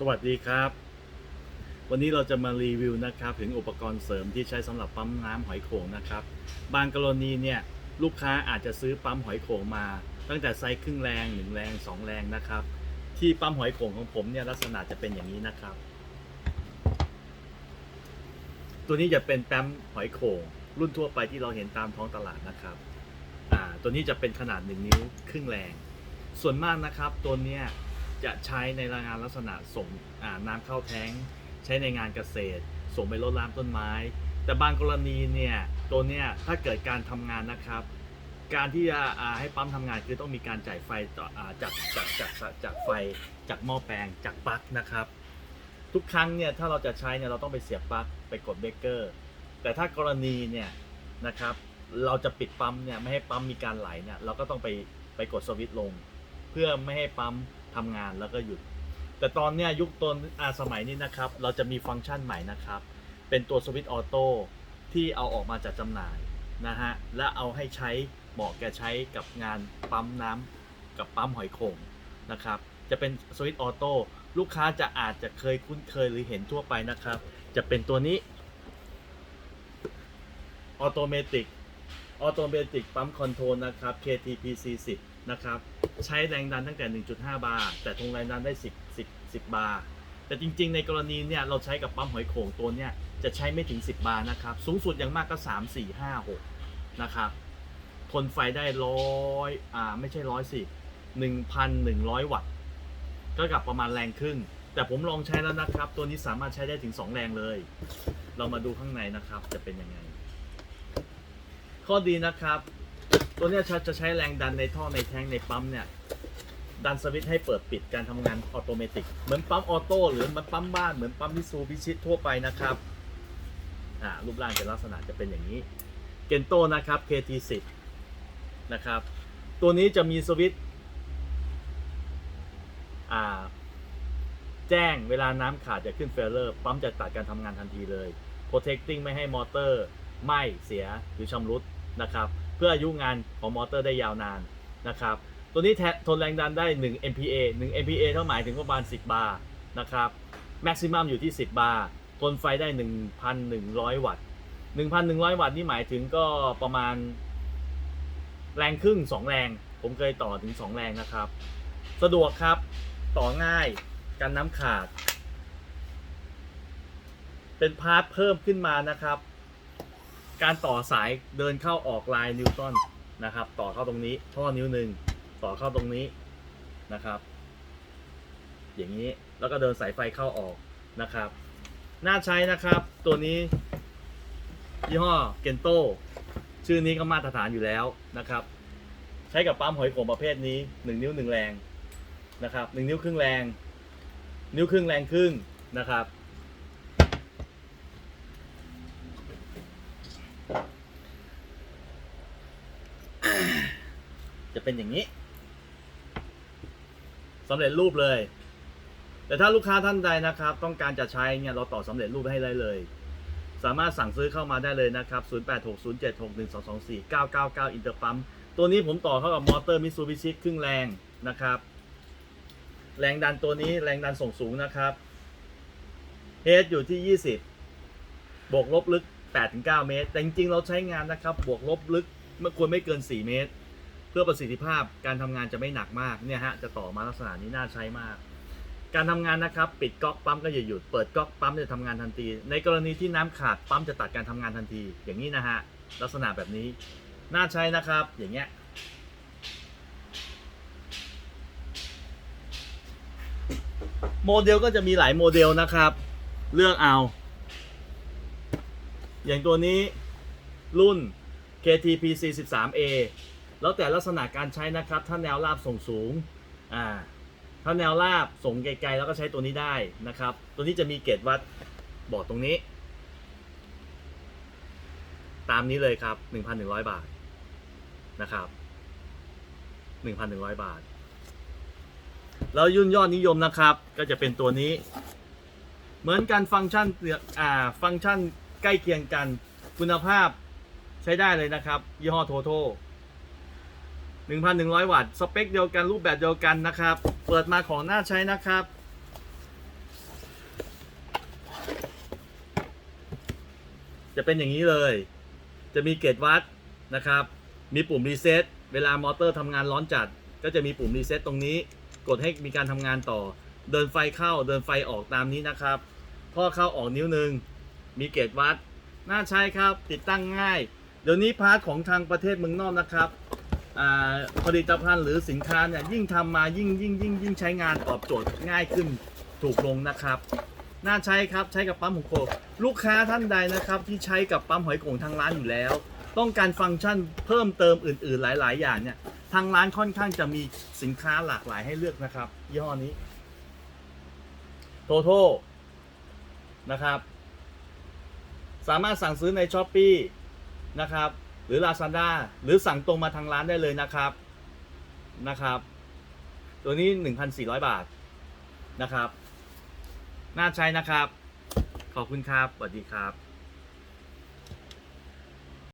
สวัสดีครับ วันนี้เราจะมารีวิวนะครับ ถึงอุปกรณ์เสริมที่ใช้สำหรับปั๊มน้ำหอยโข่งนะครับ บางกรณีเนี่ยลูกค้าอาจจะซื้อปั๊มหอยโข่งมา ตั้งแต่ไซส์ครึ่งแรงหนึ่งแรงสองแรงนะครับ ที่ปั๊มหอยโข่งของผมเนี่ยลักษณะจะเป็นอย่างนี้นะครับ ตัวนี้จะเป็นแปั๊มหอยโข่งรุ่นทั่วไปที่เราเห็นตามท้องตลาดนะครับอ่าตัวนี้จะเป็นขนาด1นิ้วครึ่งแรง ส่วนมากนะครับตัวเนี้ย จะใช้ในงานลักษณะส่งอ่าน้ำเข้าแท้ง ใช้ในงานเกษตร ส่งไปรดน้ำต้นไม้ แต่บางกรณีเนี่ยตัวเนี้ยถ้าเกิดการทำงานนะครับ การที่จะให้ปั๊มทำงานคือต้องมีการจ่ายไฟต่อจากจากจากจากจากไฟจากหม้อแปลงจากปลั๊กนะครับ ทุกครั้งเนี่ยถ้าเราจะใช้เนี่ยเราต้องไปเสียบปลั๊กไปกดเบรกเกอร์แต่ถ้ากรณีเนี่ยนะครับเราจะปิดปั๊มเนี่ยไม่ให้ปั๊มมีการไหลเนี่ยเราก็ต้องไปไปกดสวิตช์ลง เพื่อไม่ให้ปั๊ม ทำงานแล้วก็หยุด แต่ตอนเนี้ยยุคตนอาสมัยนี้นะครับ เราจะมีฟังก์ชันใหม่นะครับ เป็นตัวสวิตช์ออโต้ที่เอาออกมาจัดจำหน่ายนะฮะและเอาให้ใช้เหมาะแก่ใช้กับงานปั๊มน้ำกับปั๊มหอยโข่งนะครับจะเป็นสวิตช์ออโต้ลูกค้าจะอาจจะเคยคุ้นเคยหรือเห็นทั่วไปนะครับ จะเป็นตัวนี้ออโตเมติกออโตเมติกปั๊มคอนโทรลนะครับ KTPC 10นะครับ ใช้แรงดันตั้งแต่ 1.5 บาร์แต่ทงแรงดันได้ 10 10 10 บาร์แต่จริงๆ ในกรณีเนี่ยเราใช้กับปั๊มหอยโข่งตัวเนี่ยจะใช้ไม่ถึง 10 บาร์นะครับ สูงสุดอย่างมากก็ 3 4 5 6 นะครับทนไฟได้ร้อยอ่าไม่ใช่ร้อยสิ1,100วัตต์ก็กับประมาณแรงครึ่ง แต่ผมลองใช้แล้วนะครับ ตัวนี้สามารถใช้ได้ถึง 2 แรงเลย เรามาดูข้างในนะครับจะเป็นยังไง ข้อดีนะครับ ตัวเนี้ยจะใช้แรงดันในท่อในแทงในปั๊มเนี่ยดันสวิตช์ให้เปิดปิดการทำงานออโตเมติกเหมือนปั๊มออโต้หรือมันปั๊มบ้านเหมือนปั๊มพิซูพิชิตทั่วไปนะครับอ่ารูปร่างจะลักษณะจะเป็นอย่างนี้เกนโตนะครับ KT10 นะครับตัวนี้จะมีสวิตช์อ่าแจ้งเวลาน้ำขาดจะขึ้นเฟลเลอร์ปั๊มจะตัดการทำงานทันทีเลย protecting ไม่ให้มอเตอร์ไหม้เสียหรือชำรุดนะครับ เพื่ออายุงานของมอเตอร์ได้ยาวนานนะครับ ตัวนี้ททนแรงดันได้ 1 MPa 1 MPa เท่าหมายถึงประมาณ 10 บาร์นะครับแม็กซิมัมอยู่ที่ 10 บาร์ทนไฟได้ 1,100 วัตต์ 1,100 วัตต์นี่หมายถึงก็ประมาณ แรงครึ่ง 2 แรง ผมเคยต่อถึง 2 แรงนะครับ สะดวกครับต่อง่ายกันน้ำขาด เป็นพาร์ทเพิ่มขึ้นมานะครับ การต่อสายเดินเข้าออกลายนิวตันนะครับ ต่อเข้าตรงนี้ท่อนิ้วหนึ่งต่อเข้าตรงนี้นะครับ อย่างนี้แล้วก็เดินสายไฟเข้าออกนะครับน่าใช้นะครับตัวนี้ยี่ห้อเกนโตชื่อนี้ก็มาตรฐานอยู่แล้วนะครับ ใช้กับปั๊มหอยโข่งประเภทนี้หนึ่งนิ้วหนึ่งแรงนะครับหนึ่งนิ้วครึ่งแรง นิ้วครึ่งแรงครึ่งนะครับ จะเป็นอย่างนี้สำเร็จรูปเลย แต่ถ้าลูกค้าท่านใดนะครับ ต้องการจะใช้เนี่ยเราต่อสำเร็จรูปให้ได้เลย สามารถสั่งซื้อเข้ามาได้เลยนะครับ 0860761224 999อินเตอร์ปั๊มตัวนี้ผมต่อเข้ากับมอเตอร์มิซูบิชิครึ่งแรงนะครับ แรงดันตัวนี้แรงดันส่งสูงนะครับเฮดอยู่ที่ 20 บวกลบลึก 8-9 เมตร แต่จริงๆ เราใช้งานนะครับ บวกลบลึกไม่ควรไม่เกิน 4 เมตร เพื่อประสิทธิภาพการทำงานจะไม่หนักมากเนี่ยฮะจะต่อมาลักษณะนี้น่าใช้มาก การทำงานนะครับปิดก๊อกปั๊มก็อย่าหยุดเปิดก๊อกปั๊มจะทำงานทันที ในกรณีที่น้ำขาดปั๊มจะตัดการทำงานทันที อย่างนี้นะฮะลักษณะแบบนี้น่าใช้นะครับอย่างเงี้ยโมเดลก็จะมีหลายโมเดลนะครับ เลือกเอา อย่างตัวนี้รุ่น KTPC 13A แล้วแต่ลักษณะการใช้นะครับ ถ้าแนวราบส่งสูงอ่าถ้าแนวราบส่งไกลๆแล้วก็ใช้ตัวนี้ได้นะครับ ตัวนี้จะมีเกจวัดบอกตรงนี้ ตามนี้เลยครับ 1,100 บาทนะครับ 1,100 บาท แล้วยุ่นยอดนิยมนะครับ ก็จะเป็นตัวนี้ เหมือนกันฟังก์ชันอ่าฟังก์ชัน ใกล้เคียงกัน คุณภาพใช้ได้เลยนะครับ ยี่ห้อโทโท1,100 วัตต์ สเปคเดียวกันรูปแบบเดียวกันนะครับ เปิดมาของหน้าใช้นะครับ จะเป็นอย่างนี้เลย จะมีเกจวัดนะครับ มีปุ่มรีเซ็ตเวลามอเตอร์ทำงานร้อนจัด ก็จะมีปุ่มรีเซ็ตตรงนี้ กดให้มีการทำงานต่อ เดินไฟเข้าเดินไฟออกตามนี้นะครับพ่อเข้าออกนิ้วหนึ่ง มีเกจวัด น่าใช้ครับ ติดตั้งง่าย เดี๋ยวนี้พาร์ทของทางประเทศเมืองนอกนะครับอ่าผลิตภัณฑ์หรือสินค้าเนี่ยยิ่งทำมายิ่งยิ่งยิ่งยิ่งใช้งานตอบโจทย์ง่ายขึ้นถูกลงนะครับ น่าใช้ครับใช้กับปั๊มหอยโขงลูกค้าท่านใดนะครับที่ใช้กับปั๊มหอยโขงทางร้านอยู่แล้ว ต้องการฟังก์ชันเพิ่มเติมอื่น ๆ หลาย ๆ อย่างเนี่ยทางร้านค่อนข้างจะมีสินค้าหลากหลายให้เลือกนะครับยี่ห้อนี้โทโทนะครับ สามารถสั่งซื้อใน s h อ p e e นะครับ หรือ Lazada หรือสั่งตรงมาทางร้านได้เลยนะครับนะครับ ตัวนี้ 1,400 บาทนะครับ น่าใช้นะครับ ขอบคุณครับสวัสดีครับ